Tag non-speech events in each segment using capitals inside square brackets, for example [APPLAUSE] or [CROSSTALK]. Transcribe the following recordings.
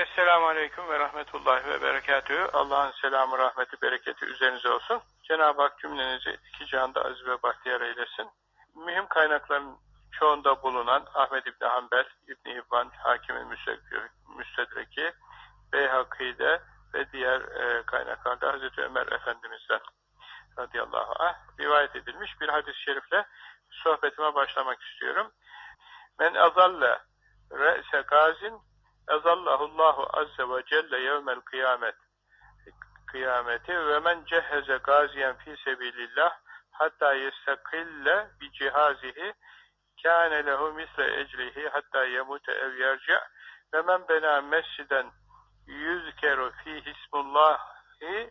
Esselamu Aleyküm ve Rahmetullahi ve Berekatühü. Allah'ın selamı, rahmeti, bereketi üzerinize olsun. Cenab-ı Hak cümlenizi iki canda aziz ve bahtiyar eylesin. Mühim kaynakların çoğunda bulunan Ahmed İbni Hanbel, İbni İbban, Hakim'in Müstedreki, Beyhaki'de ve diğer e, kaynaklarda Hazreti Ömer Efendimiz'den radıyallahu anh rivayet edilmiş bir hadis-i şerifle sohbetime başlamak istiyorum. Men azalle re'se gazin ezallahullahu azze ve celle yevmel kıyamet kıyameti ve men cehheze gaziyen fi sebilillah hatta yestakille bi cihazihi kâne lehu misle ecrihi hatta yemute ev yerci' ve men bena mesciden yüzkeru fi hismullahi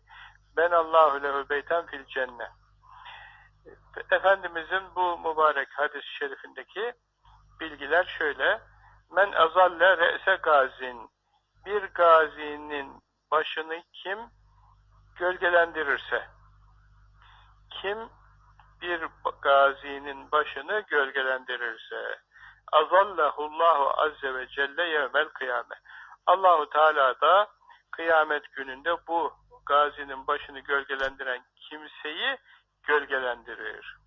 ben Allahu lehu beyten fil cennet. Efendimizin bu mübarek hadis-i şerifindeki bilgiler şöyle. Men azalle re'se gazin. Bir gazinin başını kim gölgelendirirse. Kim bir gazinin başını gölgelendirirse. Azallahullahu azze ve celle yevmel kıyame. Allahu Teala da kıyamet gününde bu gazinin başını gölgelendiren kimseyi gölgelendirir.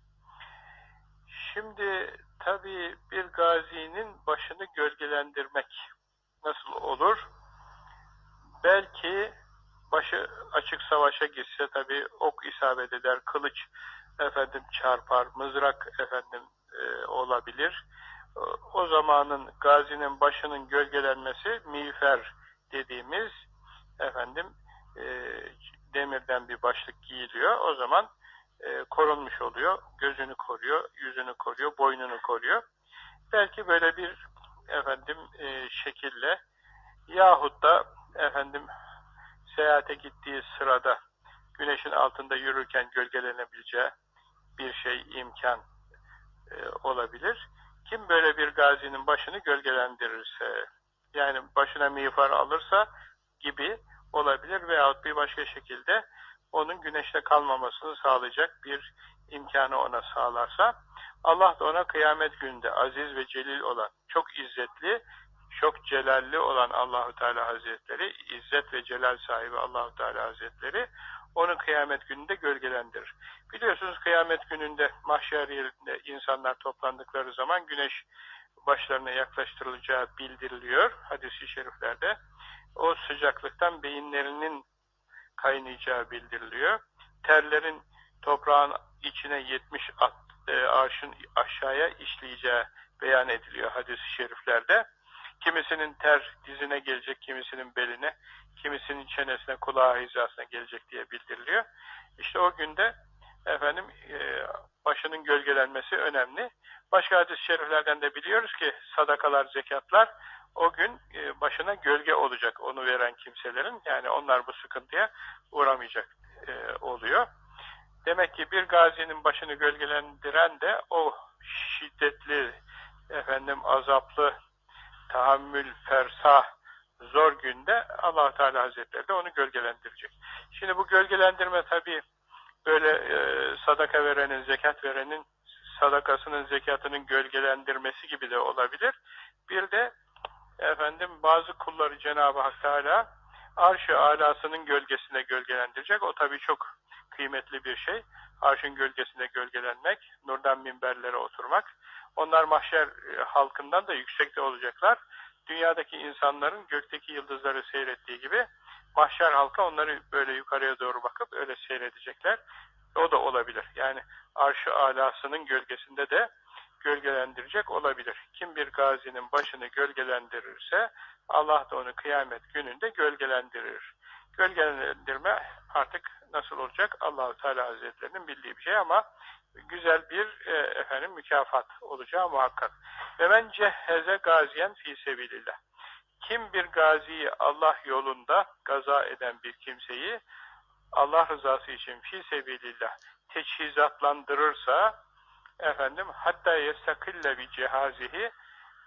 Şimdi tabi bir gazinin başını gölgelendirmek nasıl olur? Belki başı açık savaşa gitse tabi ok isabet eder, kılıç efendim çarpar, mızrak efendim e, olabilir. O zamanın gazinin başının gölgelenmesi miğfer dediğimiz efendim e, demirden bir başlık giyiliyor. O zaman e, korunmuş oluyor. Gözünü koruyor, yüzünü koruyor, boynunu koruyor. Belki böyle bir efendim e, şekille yahut da efendim seyahate gittiği sırada güneşin altında yürürken gölgelenebileceği bir şey imkan e, olabilir. Kim böyle bir gazinin başını gölgelendirirse yani başına miğfar alırsa gibi olabilir veyahut bir başka şekilde onun güneşte kalmamasını sağlayacak bir imkanı ona sağlarsa Allah da ona kıyamet gününde aziz ve celil olan, çok izzetli, çok celalli olan Allahu Teala Hazretleri, izzet ve celal sahibi Allahu Teala Hazretleri onu kıyamet gününde gölgelendirir. Biliyorsunuz kıyamet gününde mahşer yerinde insanlar toplandıkları zaman güneş başlarına yaklaştırılacağı bildiriliyor hadisi şeriflerde. O sıcaklıktan beyinlerinin kaynayacağı bildiriliyor. Terlerin toprağın içine 70 at, e, arşın aşağıya işleyeceği beyan ediliyor hadis-i şeriflerde. Kimisinin ter dizine gelecek, kimisinin beline, kimisinin çenesine, kulağı hizasına gelecek diye bildiriliyor. İşte o günde efendim e, başının gölgelenmesi önemli. Başka hadis-i şeriflerden de biliyoruz ki sadakalar, zekatlar o gün e, başına gölge olacak onu veren kimselerin. Yani onlar bu sıkıntıya uğramayacak e, oluyor. Demek ki bir gazinin başını gölgelendiren de o şiddetli, efendim azaplı, tahammül, fersah, zor günde allah Teala Hazretleri de onu gölgelendirecek. Şimdi bu gölgelendirme tabi böyle e, sadaka verenin, zekat verenin sadakasının, zekatının gölgelendirmesi gibi de olabilir. Bir de efendim bazı kulları Cenab-ı Hak Teala arş-ı alasının gölgesine gölgelendirecek. O tabi çok kıymetli bir şey. Arşın gölgesinde gölgelenmek, nurdan minberlere oturmak. Onlar mahşer e, halkından da yüksekte olacaklar. Dünyadaki insanların gökteki yıldızları seyrettiği gibi mahşer halka onları böyle yukarıya doğru bakıp öyle seyredecekler. O da olabilir. Yani arş-ı alasının gölgesinde de gölgelendirecek olabilir. Kim bir gazinin başını gölgelendirirse Allah da onu kıyamet gününde gölgelendirir. Gölgelendirme artık nasıl olacak? Allahu Teala Hazretlerinin bildiği bir şey ama güzel bir e, efendim mükafat olacağı muhakkak. Ve men cehheze gaziyen fi sebilillah. Kim bir gaziyi Allah yolunda gaza eden bir kimseyi Allah rızası için fi sebilillah teçhizatlandırırsa efendim hatta yestakille bir cehazihi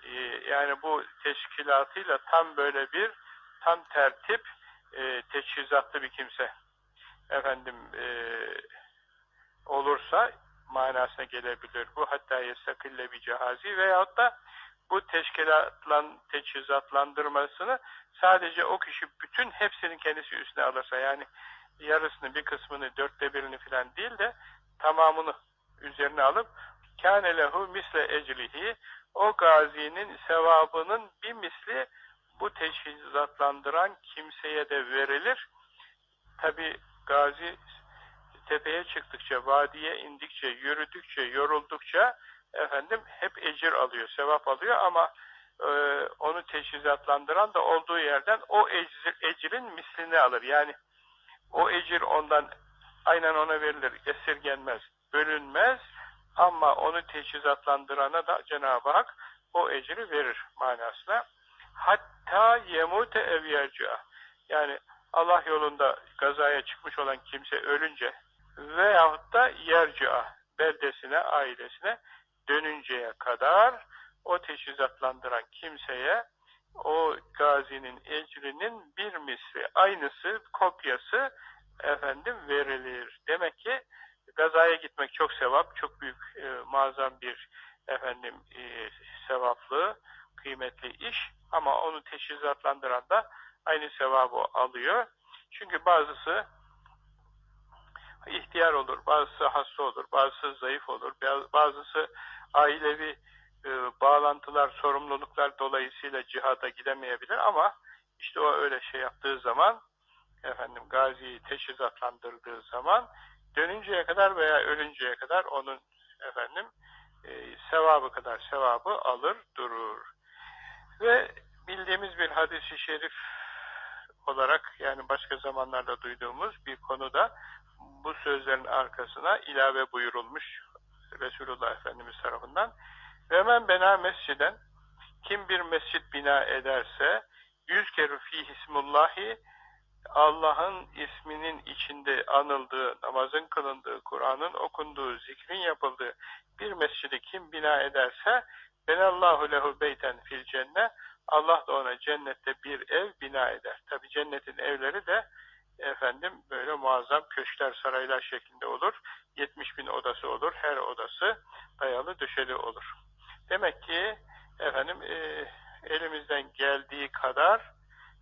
e, yani bu teşkilatıyla tam böyle bir tam tertip e, teçhizatlı bir kimse efendim e, olursa manasına gelebilir. Bu hatta yestakille bir cehazi veyahut da bu teşkilatlan, teçhizatlandırmasını sadece o kişi bütün hepsinin kendisi üstüne alırsa yani yarısını bir kısmını dörtte birini falan değil de tamamını üzerine alıp kâne lehu misle eclihi o gazinin sevabının bir misli bu teçhizatlandıran kimseye de verilir. Tabi gazi tepeye çıktıkça, vadiye indikçe, yürüdükçe, yoruldukça efendim hep ecir alıyor, sevap alıyor ama e, onu teçhizatlandıran da olduğu yerden o ecir, ecrin mislini alır. Yani o ecir ondan aynen ona verilir, esirgenmez, bölünmez ama onu teçhizatlandırana da Cenab-ı Hak o ecri verir manasına. Hatta yemute ev Yani Allah yolunda gazaya çıkmış olan kimse ölünce veyahut da yerca beldesine, ailesine dönünceye kadar o teşhizatlandıran kimseye o gazinin ecrinin bir misli, aynısı, kopyası efendim verilir. Demek ki gazaya gitmek çok sevap, çok büyük e, muazzam bir efendim e, sevaplı, kıymetli iş ama onu teşhizatlandıran da aynı sevabı alıyor. Çünkü bazısı ihtiyar olur, bazısı hasta olur, bazısı zayıf olur, bazısı ailevi e, bağlantılar, sorumluluklar dolayısıyla cihada gidemeyebilir ama işte o öyle şey yaptığı zaman efendim gaziyi teşhizatlandırdığı zaman dönünceye kadar veya ölünceye kadar onun efendim e, sevabı kadar sevabı alır durur. Ve bildiğimiz bir hadisi şerif olarak yani başka zamanlarda duyduğumuz bir konuda bu sözlerin arkasına ilave buyurulmuş Resulullah Efendimiz tarafından. Ve men bena mesciden kim bir mescit bina ederse yüz kere fi hismullahi Allah'ın isminin içinde anıldığı, namazın kılındığı, Kur'an'ın okunduğu, zikrin yapıldığı bir mescidi kim bina ederse benallahu lehu beyten fil cennet Allah da ona cennette bir ev bina eder. Tabi cennetin evleri de efendim böyle muazzam köşkler, saraylar şeklinde olur. 70 bin odası olur. Her odası dayalı döşeli olur. Demek ki efendim e, elimizden geldiği kadar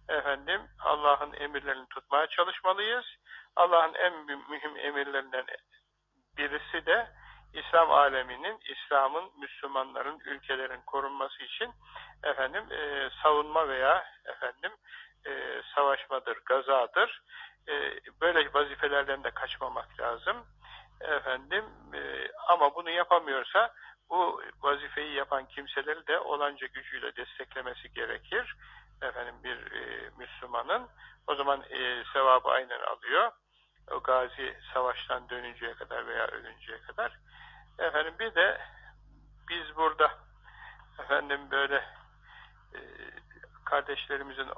efendim Allah'ın emirlerini tutmaya çalışmalıyız. Allah'ın en mühim emirlerinden birisi de İslam aleminin, İslam'ın, Müslümanların, ülkelerin korunması için efendim e, savunma veya efendim e, savaşmadır, gazadır. E, böyle vazifelerden de kaçmamak lazım. Efendim e, ama bunu yapamıyorsa bu vazifeyi yapan kimseleri de olanca gücüyle desteklemesi gerekir. Efendim bir e, Müslümanın o zaman e, sevabı aynen alıyor. O gazi savaştan dönünceye kadar veya ölünceye kadar. Efendim bir de biz burada efendim böyle e, kardeşlerimizin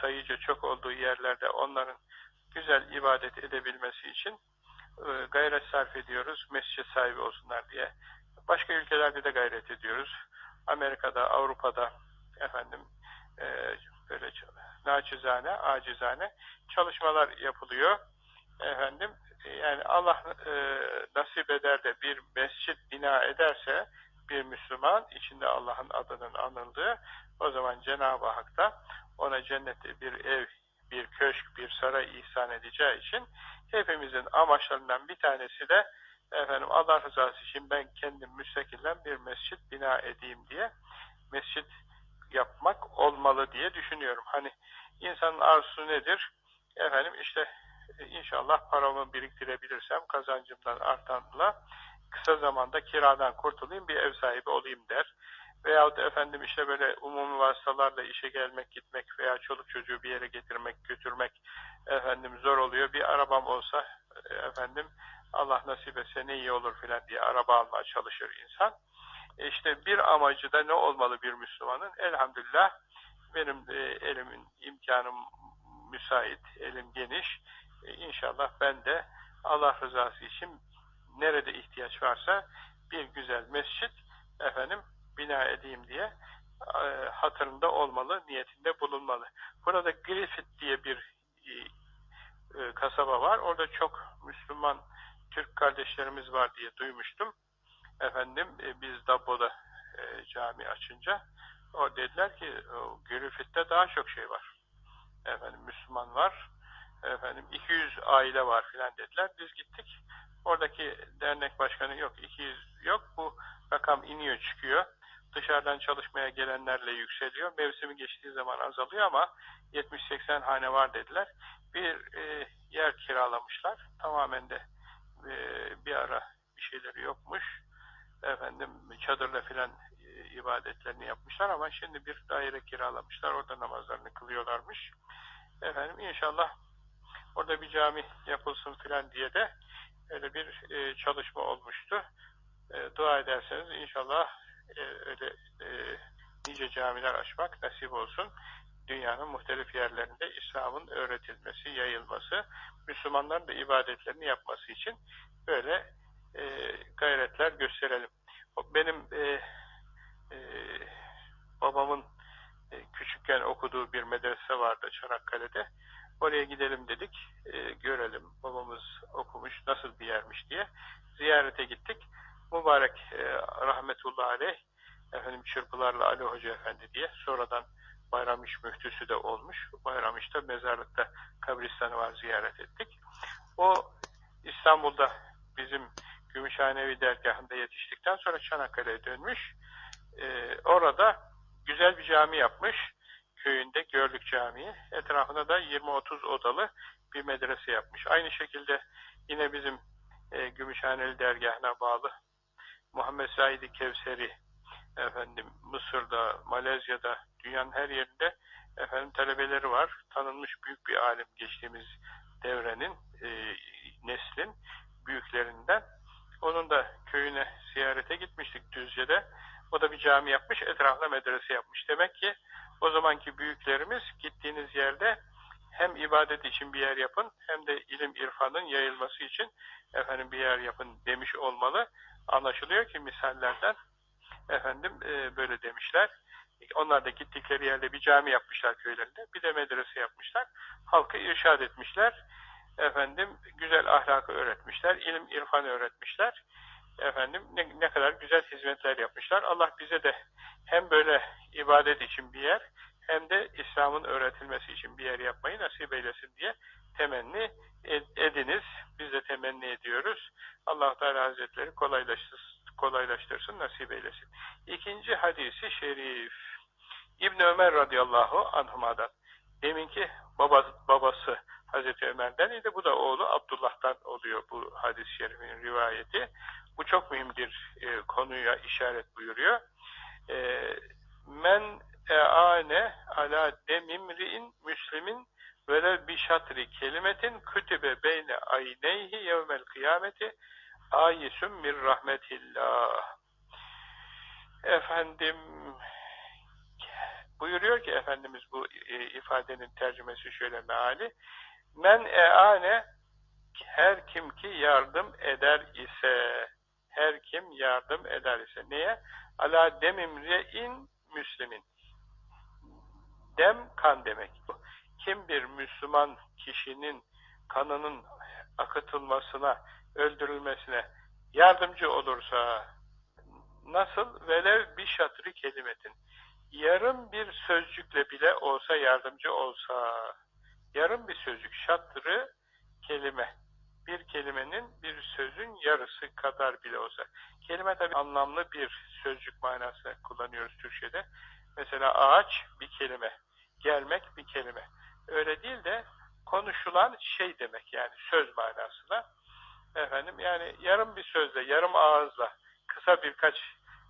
sayıca çok olduğu yerlerde onların güzel ibadet edebilmesi için e, gayret sarf ediyoruz. Mescid sahibi olsunlar diye. Başka ülkelerde de gayret ediyoruz. Amerika'da, Avrupa'da efendim e, böyle naçizane, acizane çalışmalar yapılıyor. Efendim yani Allah e, nasip eder de bir mescit bina ederse bir Müslüman içinde Allah'ın adının anıldığı o zaman Cenab-ı Hak da ona cennette bir ev, bir köşk, bir saray ihsan edeceği için hepimizin amaçlarından bir tanesi de efendim Allah rızası için ben kendim müstakillen bir mescit bina edeyim diye mescit yapmak olmalı diye düşünüyorum. Hani insanın arzusu nedir? Efendim işte inşallah paramı biriktirebilirsem kazancımdan artanla kısa zamanda kiradan kurtulayım bir ev sahibi olayım der. Veyahut efendim işte böyle umumi vasıtalarla işe gelmek, gitmek veya çoluk çocuğu bir yere getirmek, götürmek efendim zor oluyor. Bir arabam olsa efendim Allah nasip etse ne iyi olur filan diye araba almaya çalışır insan. E işte bir amacı da ne olmalı bir Müslümanın? Elhamdülillah benim e, elimin imkanım müsait, elim geniş. E, inşallah ben de Allah rızası için nerede ihtiyaç varsa bir güzel mescit efendim bina edeyim diye e, hatırında olmalı, niyetinde bulunmalı. Burada Griffith diye bir e, e, kasaba var. Orada çok Müslüman Türk kardeşlerimiz var diye duymuştum. Efendim e, biz Dabbo'da e, cami açınca. O dediler ki o Gürüfit'te daha çok şey var. Efendim Müslüman var. Efendim 200 aile var filan dediler. Biz gittik. Oradaki dernek başkanı yok. 200 yok. Bu rakam iniyor çıkıyor. Dışarıdan çalışmaya gelenlerle yükseliyor. Mevsimi geçtiği zaman azalıyor ama 70-80 hane var dediler. Bir e, yer kiralamışlar. Tamamen de e, bir ara bir şeyleri yokmuş. Efendim çadırla filan e, ibadetlerini yapmışlar ama şimdi bir daire kiralamışlar. Orada namazlarını kılıyorlarmış. Efendim inşallah orada bir cami yapılsın filan diye de öyle bir e, çalışma olmuştu. E, dua ederseniz inşallah e, öyle e, nice camiler açmak nasip olsun. Dünyanın muhtelif yerlerinde İslam'ın öğretilmesi, yayılması, Müslümanların da ibadetlerini yapması için böyle e, gayretler gösterelim. Benim e, e, babamın e, küçükken okuduğu bir medrese vardı Çanakkale'de. Oraya gidelim dedik, e, görelim babamız okumuş, nasıl bir yermiş diye. Ziyarete gittik. Mübarek e, rahmetullahi aleyh, efendim çırpılarla Ali Hoca Efendi diye, sonradan Bayramiş müftüsü de olmuş. Bayramiş'te mezarlıkta kabristanı var ziyaret ettik. O İstanbul'da bizim Gümüşhanevi dergahında yetiştikten sonra Çanakkale'ye dönmüş. Ee, orada güzel bir cami yapmış. Köyünde Görlük Camii. Etrafında da 20-30 odalı bir medrese yapmış. Aynı şekilde yine bizim e, Gümüşhaneli dergahına bağlı Muhammed Said Kevseri efendim Mısır'da, Malezya'da, dünyanın her yerinde efendim talebeleri var. Tanınmış büyük bir alim geçtiğimiz devrenin, e, neslin büyüklerinden. Onun da köyüne ziyarete gitmiştik Düzce'de. O da bir cami yapmış, etrafına medrese yapmış. Demek ki o zamanki büyüklerimiz gittiğiniz yerde hem ibadet için bir yer yapın hem de ilim irfanın yayılması için efendim bir yer yapın demiş olmalı. Anlaşılıyor ki misallerden efendim e, böyle demişler. Onlar da gittikleri yerde bir cami yapmışlar köylerinde. Bir de medrese yapmışlar. Halkı irşad etmişler. Efendim güzel ahlakı öğretmişler. ilim irfan öğretmişler. Efendim ne, ne kadar güzel hizmetler yapmışlar. Allah bize de hem böyle ibadet için bir yer hem de İslam'ın öğretilmesi için bir yer yapmayı nasip eylesin diye temenni ediniz. Biz de temenni ediyoruz. Allah Teala Hazretleri kolaylaştırsın, kolaylaştırsın, nasip eylesin. İkinci hadisi şerif. İbn Ömer radıyallahu anhuma'dan. Deminki babası, babası Hazreti Ömer'den idi. Bu da oğlu Abdullah'tan oluyor bu hadis-i şerifin rivayeti. Bu çok mühim bir e, konuya işaret buyuruyor. E, men e'ane ala demimri'in müslimin velev bi şatri kelimetin kütübe beyne ayneyhi yevmel kıyameti ayisüm mir rahmetillah. Efendim buyuruyor ki Efendimiz bu e, ifadenin tercümesi şöyle meali men e'ane her kim ki yardım eder ise her kim yardım eder ise neye? Ala demimre'in müslimin dem kan demek. Kim bir Müslüman kişinin kanının akıtılmasına, öldürülmesine yardımcı olursa nasıl? Velev bir şatri kelimetin. Yarım bir sözcükle bile olsa yardımcı olsa yarım bir sözcük şatrı kelime. Bir kelimenin bir sözün yarısı kadar bile olsa. Kelime tabi anlamlı bir sözcük manası kullanıyoruz Türkçe'de. Mesela ağaç bir kelime gelmek bir kelime. Öyle değil de konuşulan şey demek yani söz manasına. Efendim yani yarım bir sözle, yarım ağızla, kısa birkaç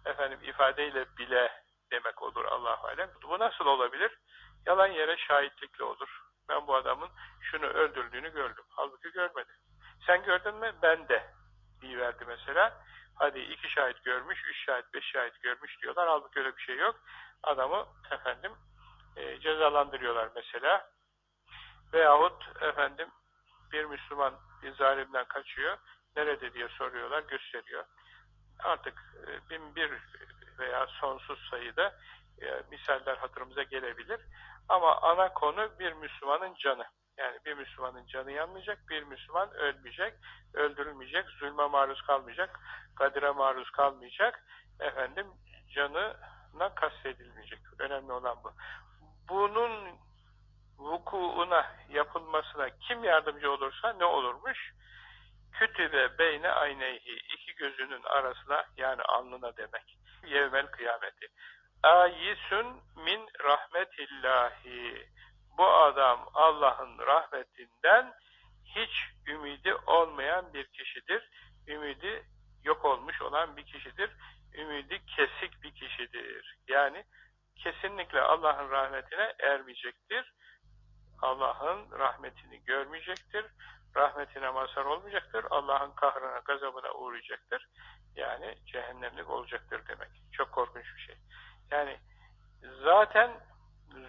efendim ifadeyle bile demek olur Allah alem. Bu nasıl olabilir? Yalan yere şahitlikle olur. Ben bu adamın şunu öldürdüğünü gördüm. Halbuki görmedi. Sen gördün mü? Ben de. verdi mesela. Hadi iki şahit görmüş, üç şahit, beş şahit görmüş diyorlar. Halbuki öyle bir şey yok. Adamı efendim e, cezalandırıyorlar mesela. Veyahut efendim bir Müslüman bir zalimden kaçıyor. Nerede diye soruyorlar, gösteriyor. Artık e, bin bir veya sonsuz sayıda e, misaller hatırımıza gelebilir. Ama ana konu bir Müslümanın canı. Yani bir Müslümanın canı yanmayacak, bir Müslüman ölmeyecek, öldürülmeyecek, zulme maruz kalmayacak, kadire maruz kalmayacak, efendim canına kastedilmeyecek. Önemli olan bu. Bunun vukuuna yapılmasına kim yardımcı olursa ne olurmuş? Kütübe beyne ayneyhi iki gözünün arasına yani alnına demek. [LAUGHS] Yevmel kıyameti. Ayisun min rahmetillahi. Bu adam Allah'ın rahmetinden hiç ümidi olmayan bir kişidir. Ümidi yok olmuş olan bir kişidir. Ümidi kesik bir kişidir. Yani kesinlikle Allah'ın rahmetine ermeyecektir. Allah'ın rahmetini görmeyecektir. Rahmetine mazhar olmayacaktır. Allah'ın kahrına, gazabına uğrayacaktır. Yani cehennemlik olacaktır demek. Çok korkunç bir şey. Yani zaten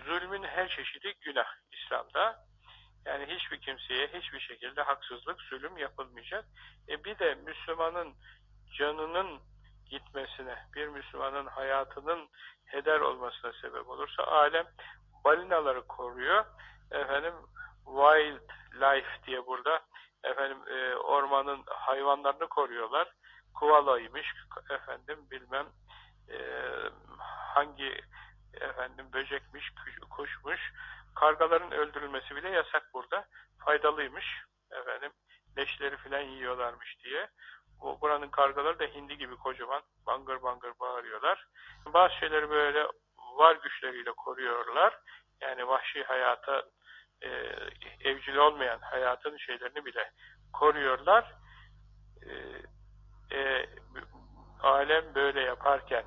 zulmün her çeşidi günah İslam'da. Yani hiçbir kimseye hiçbir şekilde haksızlık, zulüm yapılmayacak. E bir de Müslümanın canının gitmesine, bir Müslümanın hayatının heder olmasına sebep olursa alem balinaları koruyor. Efendim wild life diye burada efendim e, ormanın hayvanlarını koruyorlar. Kuvalaymış efendim bilmem e, hangi efendim böcekmiş, kuşmuş. Kargaların öldürülmesi bile yasak burada. Faydalıymış. Efendim leşleri filan yiyorlarmış diye. Bu, buranın kargaları da hindi gibi kocaman bangır bangır bağırıyorlar. Bazı şeyleri böyle var güçleriyle koruyorlar. Yani vahşi hayata e, evcil olmayan hayatın şeylerini bile koruyorlar. E, e, alem böyle yaparken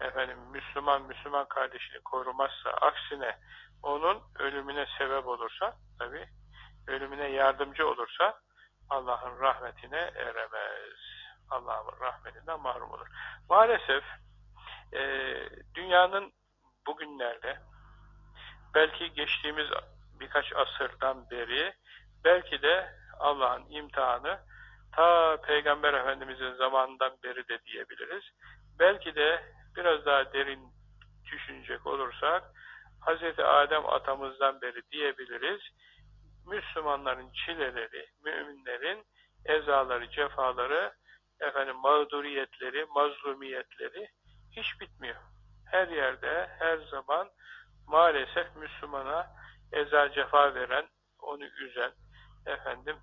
efendim Müslüman Müslüman kardeşini korumazsa aksine onun ölümüne sebep olursa tabi ölümüne yardımcı olursa Allah'ın rahmetine eremez. Allah'ın rahmetinden mahrum olur. Maalesef e, dünyanın bugünlerde belki geçtiğimiz birkaç asırdan beri belki de Allah'ın imtihanı ta Peygamber Efendimiz'in zamanından beri de diyebiliriz. Belki de biraz daha derin düşünecek olursak Hz. Adem atamızdan beri diyebiliriz. Müslümanların çileleri, müminlerin ezaları, cefaları, efendim mağduriyetleri, mazlumiyetleri hiç bitmiyor. Her yerde, her zaman maalesef Müslümana eza cefa veren, onu üzen, efendim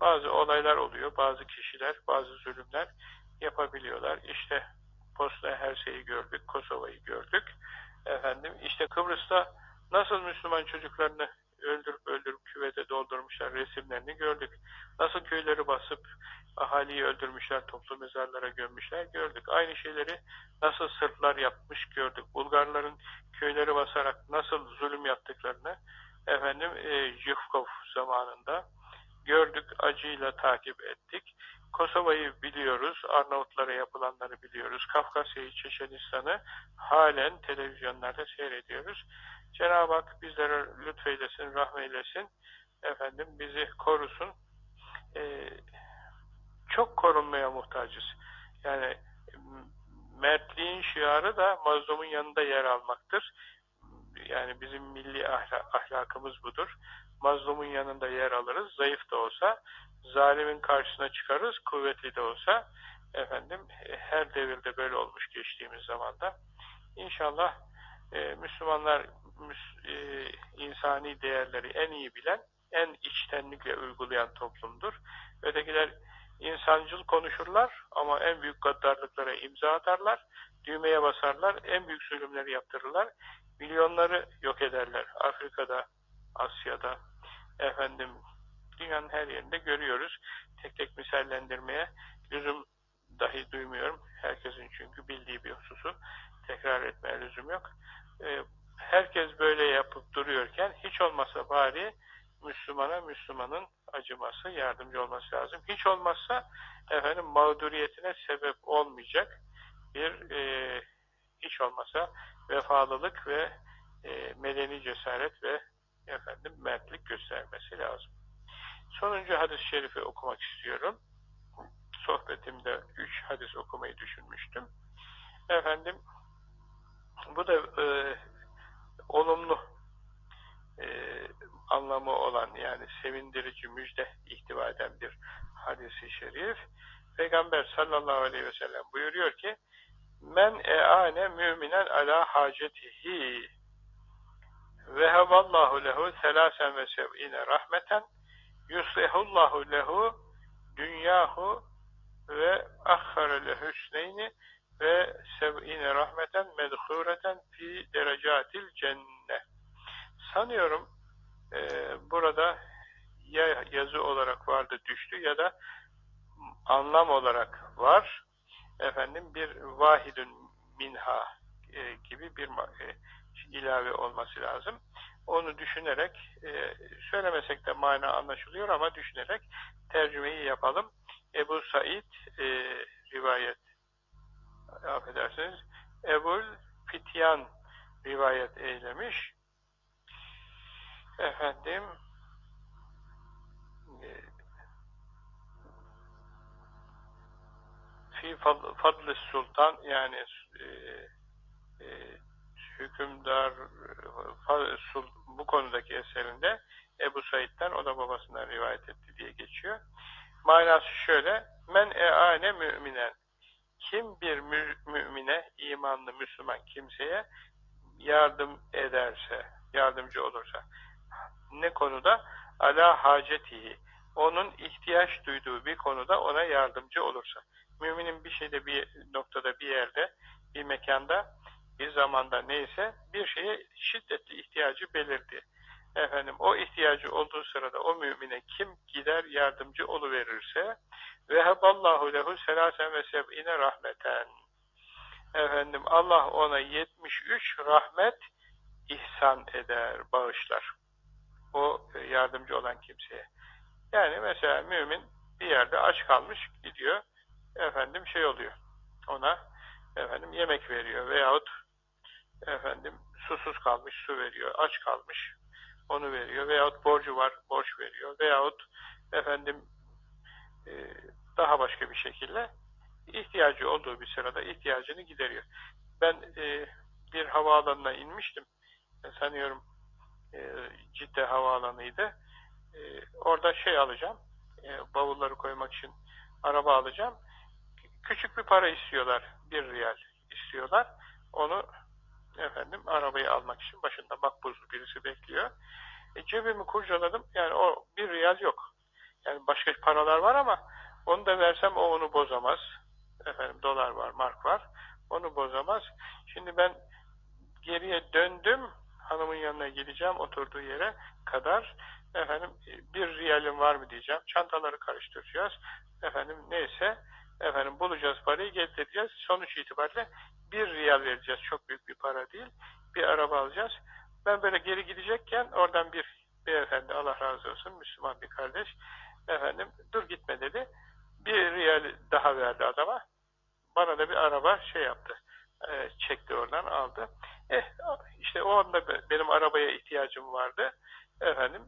bazı olaylar oluyor, bazı kişiler, bazı zulümler yapabiliyorlar. İşte Bosna Hersey'i gördük, Kosova'yı gördük. Efendim işte Kıbrıs'ta nasıl Müslüman çocuklarını öldürüp öldürüp küvete doldurmuşlar resimlerini gördük. Nasıl köyleri basıp ahaliyi öldürmüşler, toplu mezarlara gömmüşler gördük. Aynı şeyleri nasıl Sırplar yapmış gördük. Bulgarların köyleri basarak nasıl zulüm yaptıklarını efendim e, Jufkov zamanında gördük, acıyla takip ettik. Kosova'yı biliyoruz, Arnavutlara yapılanları biliyoruz, Kafkasya'yı, Çeçenistan'ı halen televizyonlarda seyrediyoruz. Cenab-ı Hak bizlere lütfeylesin, rahmeylesin, efendim bizi korusun. Ee, çok korunmaya muhtacız. Yani mertliğin şiarı da mazlumun yanında yer almaktır. Yani bizim milli ahlakımız budur mazlumun yanında yer alırız. Zayıf da olsa, zalimin karşısına çıkarız. Kuvvetli de olsa, efendim her devirde böyle olmuş geçtiğimiz zamanda. İnşallah e, Müslümanlar müs, e, insani değerleri en iyi bilen, en içtenlikle uygulayan toplumdur. Ötekiler insancıl konuşurlar ama en büyük gaddarlıklara imza atarlar, düğmeye basarlar, en büyük zulümleri yaptırırlar, milyonları yok ederler. Afrika'da, Asya'da, efendim dünyanın her yerinde görüyoruz. Tek tek misallendirmeye lüzum dahi duymuyorum. Herkesin çünkü bildiği bir hususu tekrar etmeye lüzum yok. Ee, herkes böyle yapıp duruyorken hiç olmasa bari Müslümana Müslümanın acıması, yardımcı olması lazım. Hiç olmazsa efendim mağduriyetine sebep olmayacak bir e, hiç olmasa vefalılık ve e, medeni cesaret ve efendim mertlik göstermesi lazım. Sonuncu hadis-i şerifi okumak istiyorum. Sohbetimde üç hadis okumayı düşünmüştüm. Efendim bu da e, olumlu e, anlamı olan yani sevindirici müjde ihtiva eden bir hadisi şerif. Peygamber sallallahu aleyhi ve sellem buyuruyor ki Men e'ane müminen ala hacetihi ve hevallahu lehu selasen ve sev'ine rahmeten yuslihullahu lehu dünyahu ve ahhara lehüsneyni ve sev'ine rahmeten medhureten fi derecatil cenne. Sanıyorum e, burada ya yazı olarak vardı düştü ya da anlam olarak var. Efendim bir vahidün minha e, gibi bir e, ilave olması lazım. Onu düşünerek e, söylemesek de mana anlaşılıyor ama düşünerek tercümeyi yapalım. Ebu Said e, rivayet affedersiniz Ebul Fityan rivayet eylemiş. Efendim fi fadlı sultan yani e, e, hükümdar bu konudaki eserinde Ebu Said'den o da babasından rivayet etti diye geçiyor. Manası şöyle men e'ane müminen. Kim bir mü mümine imanlı Müslüman kimseye yardım ederse yardımcı olursa ne konuda? Ala hacetihi. Onun ihtiyaç duyduğu bir konuda ona yardımcı olursa. Müminin bir şeyde bir noktada bir yerde bir mekanda bir zamanda neyse bir şeye şiddetli ihtiyacı belirdi. Efendim o ihtiyacı olduğu sırada o mümine kim gider yardımcı oluverirse ve heballahu lehu selasen ve seb'ine rahmeten efendim Allah ona 73 rahmet ihsan eder, bağışlar. O yardımcı olan kimseye. Yani mesela mümin bir yerde aç kalmış gidiyor efendim şey oluyor. Ona efendim yemek veriyor veyahut efendim susuz kalmış su veriyor, aç kalmış onu veriyor veyahut borcu var borç veriyor veyahut efendim e, daha başka bir şekilde ihtiyacı olduğu bir sırada ihtiyacını gideriyor. Ben e, bir havaalanına inmiştim. Ben sanıyorum e, Cidde havaalanıydı. E, orada şey alacağım. E, bavulları koymak için araba alacağım. Küçük bir para istiyorlar. Bir riyal istiyorlar. Onu efendim arabayı almak için başında makbuz birisi bekliyor. E, cebimi kurcaladım. Yani o bir riyal yok. Yani başka paralar var ama onu da versem o onu bozamaz. Efendim dolar var, mark var. Onu bozamaz. Şimdi ben geriye döndüm. Hanımın yanına gideceğim oturduğu yere kadar. Efendim bir riyalim var mı diyeceğim. Çantaları karıştıracağız. Efendim neyse efendim bulacağız parayı getireceğiz. Sonuç itibariyle bir riyal vereceğiz. Çok büyük bir para değil. Bir araba alacağız. Ben böyle geri gidecekken oradan bir beyefendi Allah razı olsun Müslüman bir kardeş efendim dur gitme dedi. Bir riyal daha verdi adama. Bana da bir araba şey yaptı. E, çekti oradan aldı. Eh işte o anda benim arabaya ihtiyacım vardı. Efendim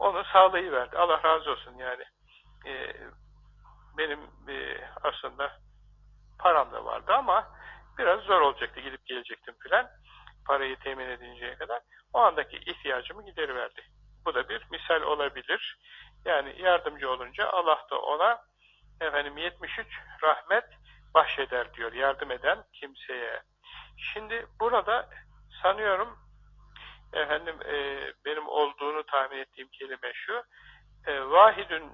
onu sağlayıverdi. Allah razı olsun yani. E, benim e, aslında param da vardı ama biraz zor olacaktı. Gidip gelecektim filan. Parayı temin edinceye kadar. O andaki ihtiyacımı gideriverdi. Bu da bir misal olabilir. Yani yardımcı olunca Allah da ona efendim 73 rahmet bahşeder diyor. Yardım eden kimseye. Şimdi burada sanıyorum efendim e, benim olduğunu tahmin ettiğim kelime şu. E, vahidün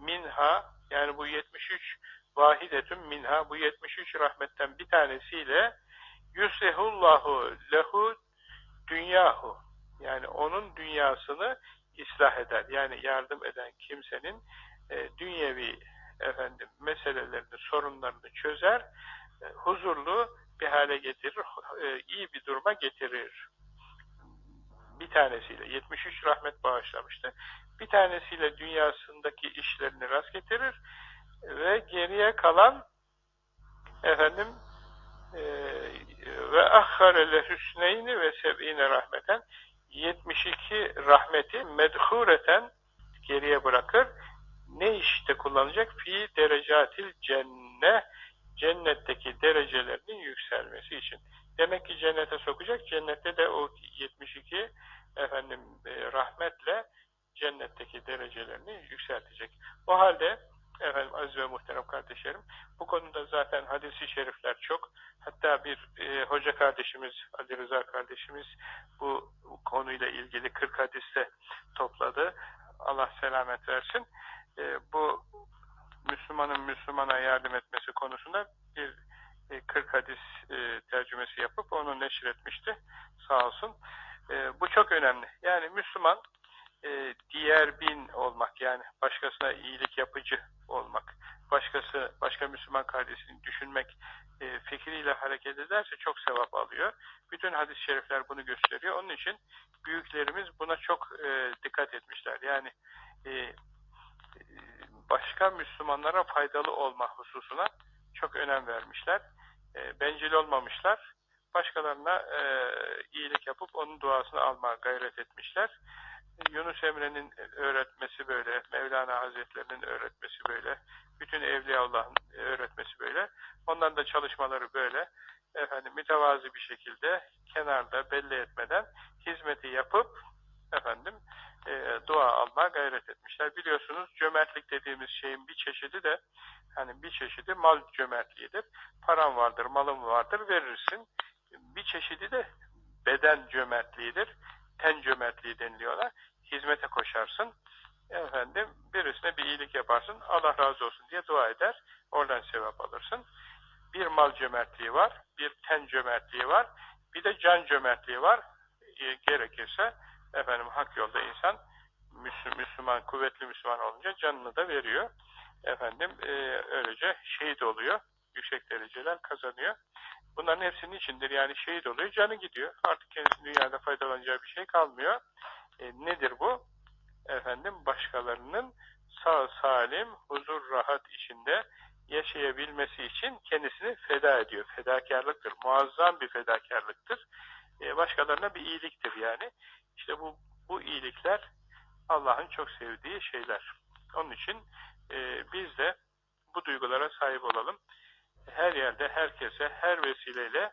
minha yani bu 73 vahidetün minha bu 73 rahmetten bir tanesiyle yuslihullahu lehu dünyahu yani onun dünyasını ıslah eder. Yani yardım eden kimsenin e, dünyevi efendim meselelerini, sorunlarını çözer, e, huzurlu bir hale getirir, e, iyi bir duruma getirir. Bir tanesiyle 73 rahmet bağışlamıştı. Bir tanesiyle dünyasındaki işlerini rast getirir ve geriye kalan efendim e, ve ahharele hüsneyni ve seb'ine rahmeten 72 rahmeti medhureten geriye bırakır. Ne işte kullanacak? Fi derecatil cenne cennetteki derecelerinin yükselmesi için. Demek ki cennete sokacak. Cennette de o 72 efendim e, rahmetle cennetteki derecelerini yükseltecek. O halde efendim aziz ve muhterem kardeşlerim bu konuda zaten hadisi şerifler çok. Hatta bir e, hoca kardeşimiz, Ali Rıza kardeşimiz bu, konuyla ilgili 40 hadiste topladı. Allah selamet versin. E, bu Müslümanın Müslümana yardım etmesi konusunda bir e, 40 hadis e, tercümesi yapıp onu neşretmişti. Sağ olsun. E, bu çok önemli. Yani Müslüman e, diğer bin olmak yani başkasına iyilik yapıcı olmak, başkası başka Müslüman kardeşini düşünmek e, fikriyle hareket ederse çok sevap alıyor. Bütün hadis-i şerifler bunu gösteriyor. Onun için büyüklerimiz buna çok e, dikkat etmişler. Yani e, başka Müslümanlara faydalı olma hususuna çok önem vermişler. E, bencil olmamışlar. Başkalarına e, iyilik yapıp onun duasını almaya gayret etmişler. Yunus Emre'nin öğretmesi böyle, Mevlana Hazretlerinin öğretmesi böyle, bütün Evliyaullah'ın öğretmesi böyle. Onların da çalışmaları böyle. Efendim mütevazi bir şekilde kenarda belli etmeden hizmeti yapıp efendim e, dua almaya gayret etmişler. Biliyorsunuz cömertlik dediğimiz şeyin bir çeşidi de hani bir çeşidi mal cömertliğidir. Param vardır, malım vardır verirsin. Bir çeşidi de beden cömertliğidir. Ten cömertliği deniliyorlar. Hizmete koşarsın. Efendim birisine bir iyilik yaparsın. Allah razı olsun diye dua eder. Oradan sevap alırsın. Bir mal cömertliği var. Bir ten cömertliği var. Bir de can cömertliği var. E, gerekirse efendim hak yolda insan Müslüman, kuvvetli Müslüman olunca canını da veriyor. Efendim e, öylece şehit oluyor. Yüksek dereceler kazanıyor. Bunların hepsinin içindir. Yani şehit oluyor, canı gidiyor. Artık kendisi dünyada faydalanacağı bir şey kalmıyor. E, nedir bu? Efendim başkalarının sağ salim, huzur, rahat içinde yaşayabilmesi için kendisini feda ediyor. Fedakarlıktır. Muazzam bir fedakarlıktır. E, başkalarına bir iyiliktir yani. İşte bu, bu iyilikler Allah'ın çok sevdiği şeyler. Onun için e, biz de bu duygulara sahip olalım. Her yerde, herkese, her vesileyle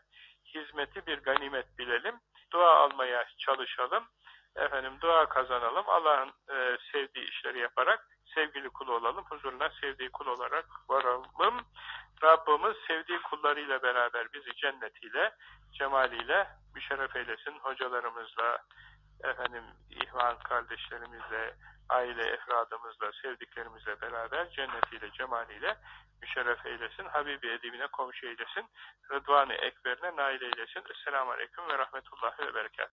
hizmeti bir ganimet bilelim. Dua almaya çalışalım. Efendim dua kazanalım. Allah'ın e, sevdiği işleri yaparak sevgili kul olalım. Huzuruna sevdiği kul olarak varalım. Rabbimiz sevdiği kullarıyla beraber bizi cennetiyle, cemaliyle müşerref eylesin. Hocalarımızla, efendim ihvan kardeşlerimizle, aile efradımızla, sevdiklerimizle beraber cennetiyle, cemaliyle müşerref eylesin. Habibi edibine komşu eylesin. Rıdvan-ı Ekber'ine nail eylesin. Esselamu Aleyküm ve Rahmetullahi ve Berekat.